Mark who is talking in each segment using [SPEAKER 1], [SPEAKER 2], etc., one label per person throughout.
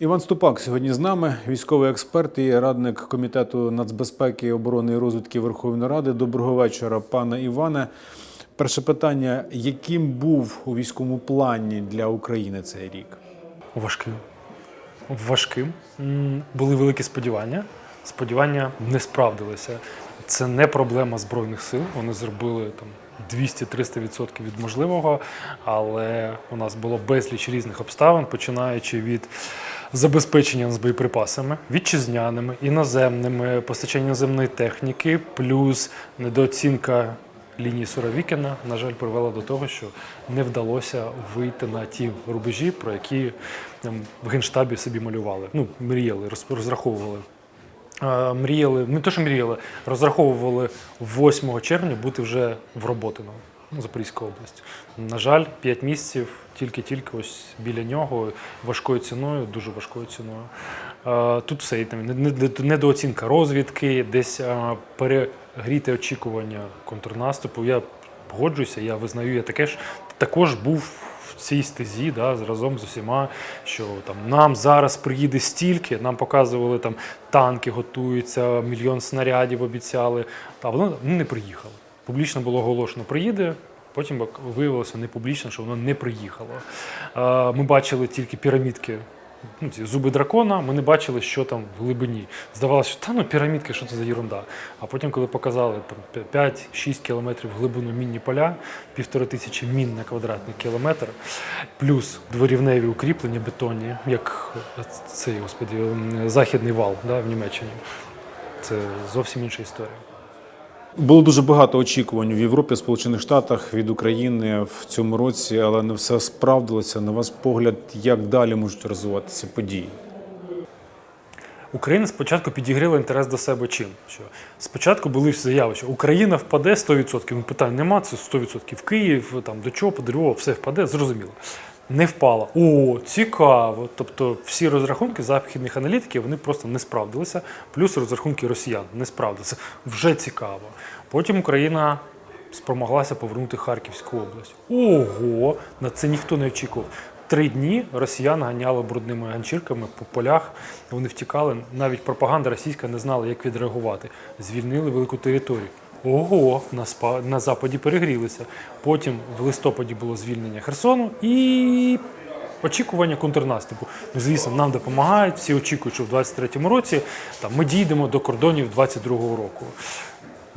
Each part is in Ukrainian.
[SPEAKER 1] Іван Ступак сьогодні з нами, військовий експерт і радник комітету нацбезпеки, оборони і розвідки Верховної Ради. Доброго вечора, пане Іване. Перше питання: яким був у військовому плані для України цей рік?
[SPEAKER 2] Важким. Важким. Були великі сподівання. Сподівання не справдилися. Це не проблема Збройних сил. Вони зробили там 200-300% від можливого, але у нас було безліч різних обставин, починаючи від забезпечення нас боєприпасами, вітчизняними, іноземними, постачання іноземної техніки, плюс недооцінка лінії Суровікіна, на жаль, привела до того, що не вдалося вийти на ті рубежі, про які ем, в Генштабі собі малювали. Ну, мріяли, роз- розраховували. Е, Мріяли, не те, що мріяли, розраховували 8 червня бути вже в Роботино, Запорізька область. На жаль, 5 місяців тільки-тільки ось біля нього важкою ціною, дуже важкою ціною. Тут все там не- не- недооцінка розвідки, десь перегріте очікування контрнаступу. Я погоджуюся, я визнаю, я таке ж також був в цій стезі, да, разом з усіма, що там нам зараз приїде стільки, нам показували там танки готуються, мільйон снарядів обіцяли. А воно ну, не приїхало. Публічно було оголошено, приїде. Потім виявилося не публічно, що воно не приїхало. Ми бачили тільки пірамідки, ну, ці зуби дракона, ми не бачили, що там в глибині. Здавалося, що та ну пірамідки, що це за ерунда. А потім, коли показали 5-6 кілометрів глибину мінні поля, півтори тисячі мін на квадратний кілометр, плюс дворівневі укріплення бетонні, як цей господи, західний вал да, в Німеччині. Це зовсім інша історія.
[SPEAKER 1] Було дуже багато очікувань в Європі, Сполучених Штатах від України в цьому році, але не все справдилося. На вас погляд, як далі можуть розвиватися події?
[SPEAKER 2] Україна спочатку підігріла інтерес до себе чим? Що спочатку були всі заяви, що Україна впаде 100%. Ну, питань нема, це 100%. Київ, там до чого подарував, все впаде, зрозуміло. Не впала. О, цікаво. Тобто всі розрахунки західних аналітиків вони просто не справдилися. Плюс розрахунки росіян не справдилися. Вже цікаво. Потім Україна спромоглася повернути Харківську область. Ого, на це ніхто не очікував. Три дні росіян ганяли брудними ганчірками по полях. Вони втікали. Навіть пропаганда російська не знала, як відреагувати. Звільнили велику територію. Ого, на, спа... на западі перегрілися. Потім в листопаді було звільнення Херсону і очікування контрнаступу. Ну, звісно, нам допомагають. Всі очікують, що в 23-му році там, ми дійдемо до кордонів 22-го року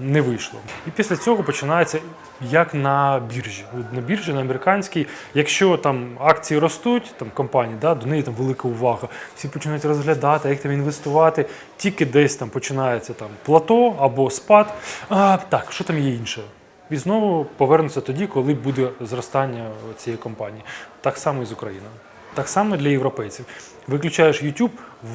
[SPEAKER 2] не вийшло. І після цього починається як на біржі. На біржі, на американській, якщо там акції ростуть, там компанії, да, до неї там велика увага, всі починають розглядати, як там інвестувати, тільки десь там починається там плато або спад. А, так, що там є інше? І знову повернуться тоді, коли буде зростання цієї компанії. Так само і з Україною. Так само для європейців. Виключаєш YouTube,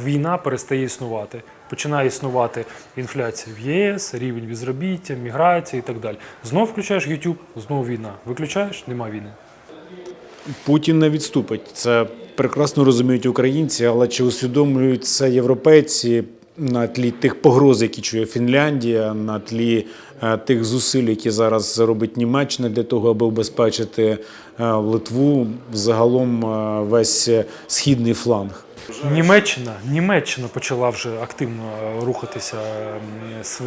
[SPEAKER 2] війна перестає існувати. Починає існувати інфляція в ЄС, рівень безробіття, міграція і так далі. Знов включаєш YouTube, знову війна. Виключаєш, нема війни.
[SPEAKER 1] Путін не відступить. Це прекрасно розуміють українці, але чи усвідомлюють це європейці на тлі тих погроз, які чує Фінляндія, на тлі е, тих зусиль, які зараз робить Німеччина для того, аби обезпечити е, Литву, загалом е, весь східний фланг.
[SPEAKER 2] Німеччина, Німеччина почала вже активно рухатися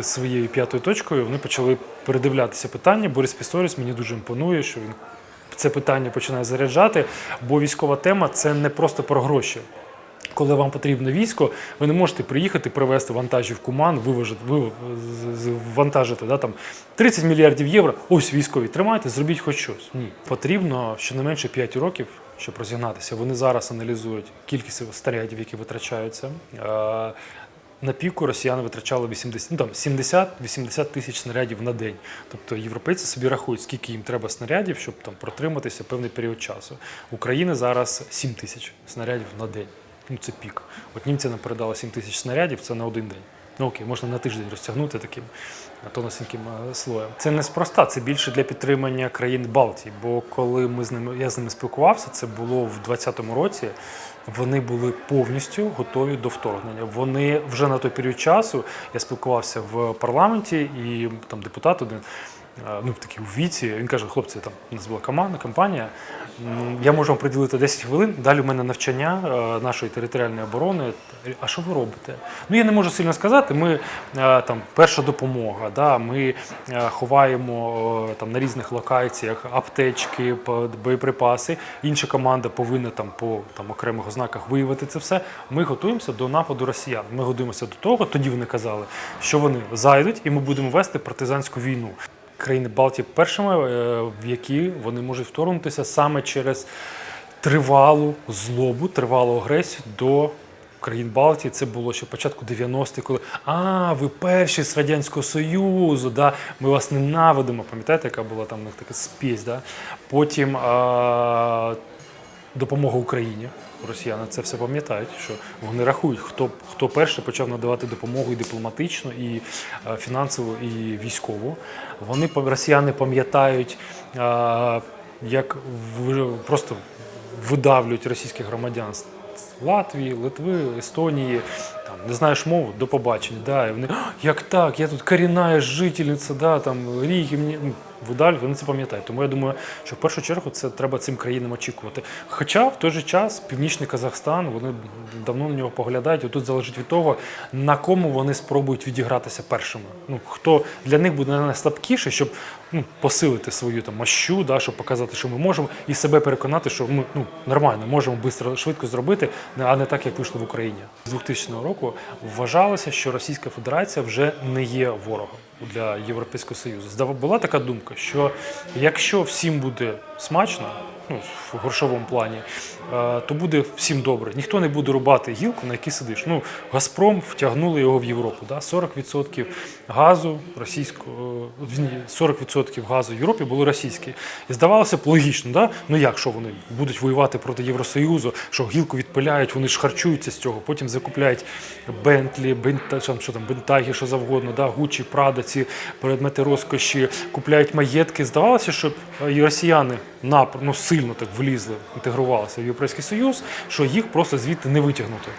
[SPEAKER 2] своєю п'ятою точкою. Вони почали передивлятися питання. Борис Пісторіс мені дуже імпонує, що він це питання починає заряджати, бо військова тема це не просто про гроші. Коли вам потрібно військо, ви не можете приїхати, привезти вантажівку МАН, виважити, вантажити да, там, 30 мільярдів євро. Ось військові, тримайте, зробіть хоч щось. Ні. Потрібно щонайменше 5 років, щоб розігнатися. Вони зараз аналізують кількість снарядів, які витрачаються. Е, На піку росіяни витрачали 80, ну, там 70-80 тисяч снарядів на день. Тобто європейці собі рахують, скільки їм треба снарядів, щоб там протриматися певний період часу. України зараз 7 тисяч снарядів на день. Ну це пік. От німці нам передали 7 тисяч снарядів, це на один день. Ну окей, можна на тиждень розтягнути таким тонесеньким е, слоєм. Це неспроста, це більше для підтримання країн Балтії. Бо коли ми з ними, я з ними спілкувався, це було в 2020 році. Вони були повністю готові до вторгнення. Вони вже на той період часу я спілкувався в парламенті, і там депутат один ну такий у віці. Він каже: хлопці, там у нас була команда, компанія. Я можу вам приділити 10 хвилин. Далі у мене навчання е, нашої територіальної оборони. А що ви робите? Ну я не можу сильно сказати. Ми е, там перша допомога. Да, ми е, ховаємо там на різних локаціях аптечки, боєприпаси. Інша команда повинна там по там окремих ознаках виявити це все. Ми готуємося до нападу росіян. Ми готуємося до того. Тоді вони казали, що вони зайдуть, і ми будемо вести партизанську війну. Країни Балтії першими, е, в які вони можуть вторгнутися саме через тривалу злобу, тривалу агресію до країн Балтії. Це було ще початку 90-х, коли а, ви перші з Радянського Союзу, да, ми вас ненавидимо. Пам'ятаєте, яка була там у них така спесь, да? Потім а, допомога Україні. Росіяни це все пам'ятають, що вони рахують, хто, хто перший почав надавати допомогу і дипломатичну, і е, фінансову, і військову. Вони росіяни пам'ятають, е, як просто видавлюють російських громадян з Латвії, Литви, Естонії, там не знаєш мову, до побачення. Да, і вони як так, я тут корінна жительниця, да, там Ріги, мені ну, видаль, вони це пам'ятають. Тому я думаю, що в першу чергу це треба цим країнам очікувати. Хоча в той же час північний Казахстан, вони давно на нього поглядають. І тут залежить від того, на кому вони спробують відігратися першими. Ну хто для них буде найслабкіше, щоб ну, посилити свою там мощу, да, щоб показати, що ми можемо, і себе переконати, що ми ну нормально можемо швидко зробити, а не так, як вийшло в Україні. З 2000 року вважалося, що Російська Федерація вже не є ворогом для Європейського Союзу. Здава була така думка, що якщо всім буде смачно, ну в грошовому плані, е, то буде всім добре. Ніхто не буде рубати гілку, на якій сидиш. Ну, Газпром втягнули його в Європу. Да? 40% газу російського, е, вірні, 40% газу в Європі було російське. І здавалося б логічно, да? ну як що вони будуть воювати проти Євросоюзу, що гілку відпиляють, вони ж харчуються з цього, потім закупляють Бентлі, Бента, що там, Бентагі, що завгодно, да? Гучі, Прада, ці предмети розкоші, купляють маєтки. Здавалося, що е, і росіяни напр- ну, сильно так влізли, інтегрувалися в Європейський Союз, що їх просто звідти не витягнути.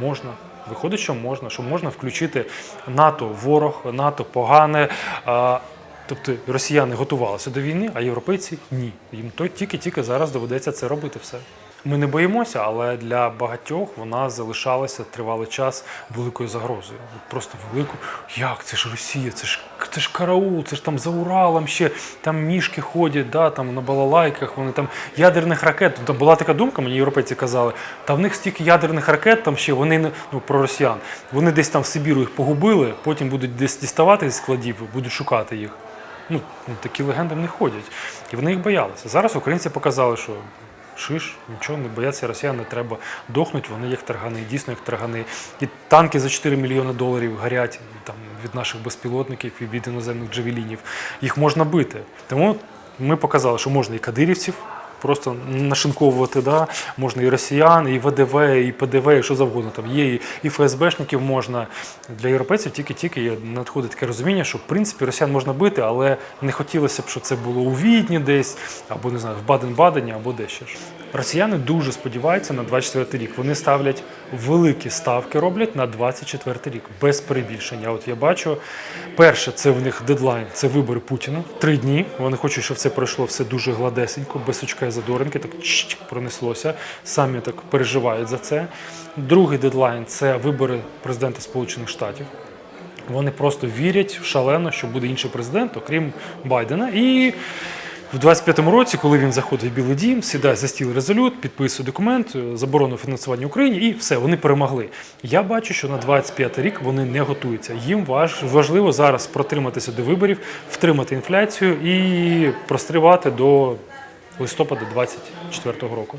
[SPEAKER 2] Можна. Виходить, що можна, що можна включити НАТО ворог, НАТО погане. А, тобто росіяни готувалися до війни, а європейці ні. Їм то тільки-тільки зараз доведеться це робити все. Ми не боїмося, але для багатьох вона залишалася тривалий час великою загрозою. Просто велику. Як це ж Росія? Це ж це ж караул, це ж там за Уралом ще там мішки ходять, да, там на балалайках. Вони там ядерних ракет. Там була така думка, мені європейці казали. Та в них стільки ядерних ракет, там ще вони ну про росіян. Вони десь там в Сибіру їх погубили, потім будуть десь діставати з складів, будуть шукати їх. Ну, такі легенди не ходять. І вони їх боялися. Зараз українці показали, що шиш, нічого не бояться росіян, не треба дохнуть, вони як таргани, дійсно як таргани. І танки за 4 мільйони доларів горять там, від наших безпілотників і від іноземних джавелінів. Їх можна бити. Тому ми показали, що можна і кадирівців. Просто нашинковувати, да? можна і росіян, і ВДВ, і ПДВ, і що завгодно там є, і, ФСБшників можна. Для європейців тільки-тільки надходить таке розуміння, що в принципі росіян можна бити, але не хотілося б, щоб це було у Відні десь, або не знаю, в Баден-Бадені, або де ще ж. Росіяни дуже сподіваються на 24 рік. Вони ставлять великі ставки, роблять на 24 рік, без перебільшення. От я бачу, перше, це в них дедлайн, це вибори Путіна. Три дні. Вони хочуть, щоб це пройшло все дуже гладесенько, без сучка і задоринки, так чик, пронеслося. Самі так переживають за це. Другий дедлайн це вибори президента Сполучених Штатів. Вони просто вірять шалено, що буде інший президент, окрім Байдена. І в 25-му році, коли він заходить в Білий Дім, сідає за стіл резолют, підписує документ, е, заборону фінансування Україні, і все, вони перемогли. Я бачу, що на 25 рік вони не готуються. Їм важ, важливо зараз протриматися до виборів, втримати інфляцію і простривати до листопада 24-го року.